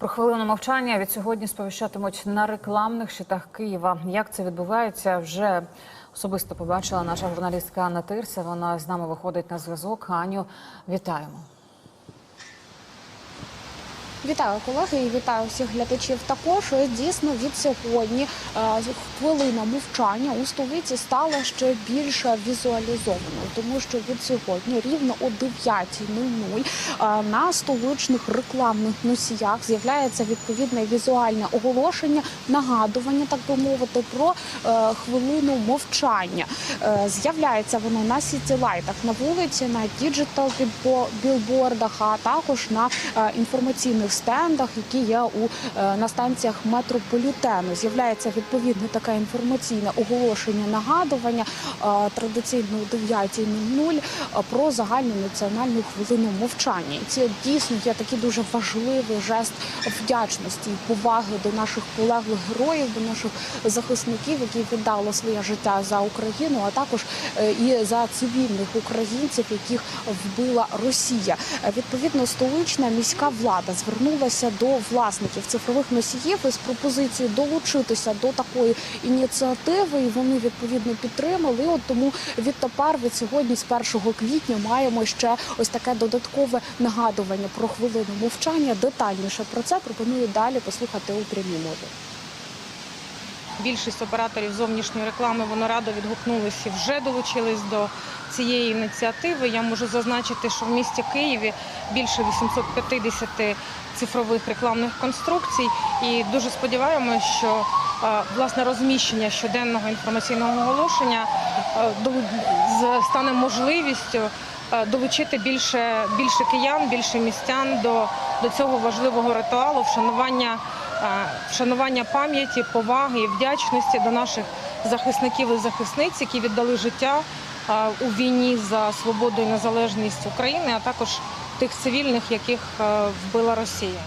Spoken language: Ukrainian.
Про хвилину мовчання від сьогодні сповіщатимуть на рекламних щитах Києва. Як це відбувається, вже особисто побачила наша журналістка Анна Тирса. Вона з нами виходить на зв'язок. Аню, вітаємо. Вітаю колеги і вітаю всіх глядачів. Також е, дійсно від сьогодні е, хвилина мовчання у столиці стала ще більш візуалізованою, тому що від сьогодні рівно о 9.00 е, на столичних рекламних носіях з'являється відповідне візуальне оголошення, нагадування, так би мовити, про хвилину мовчання. З'являється воно на сітілайтах на вулиці, на діджитал білбордах, а також на е, стендах, які є е, на станціях метрополітену. З'являється відповідне таке інформаційне оголошення нагадування е, традиційно о 9.00 е, про загальну національну хвилину мовчання. І це дійсно є такий дуже важливий жест вдячності і поваги до наших полеглих героїв, до наших захисників, які віддали своє життя за Україну, а також і за цивільних українців, яких вбила Росія. Відповідно, столична міська влада звернулася до власників цифрових носіїв із пропозицією долучитися до такої ініціативи, і вони відповідно підтримали. От тому відтепер від сьогодні, з 1 квітня, маємо ще ось таке додаткове нагадування про хвилину мовчання. Детальніше про це пропоную далі послухати у прямій мові. Більшість операторів зовнішньої реклами вони радо відгукнулися і вже долучились до цієї ініціативи. Я можу зазначити, що в місті Києві більше 850 цифрових рекламних конструкцій, і дуже сподіваємося, що е, власне розміщення щоденного інформаційного оголошення е, стане можливістю е, долучити більше, більше киян, більше містян до, до цього важливого ритуалу вшанування вшанування пам'яті, поваги і вдячності до наших захисників і захисниць, які віддали життя у війні за свободу і незалежність України, а також тих цивільних, яких вбила Росія.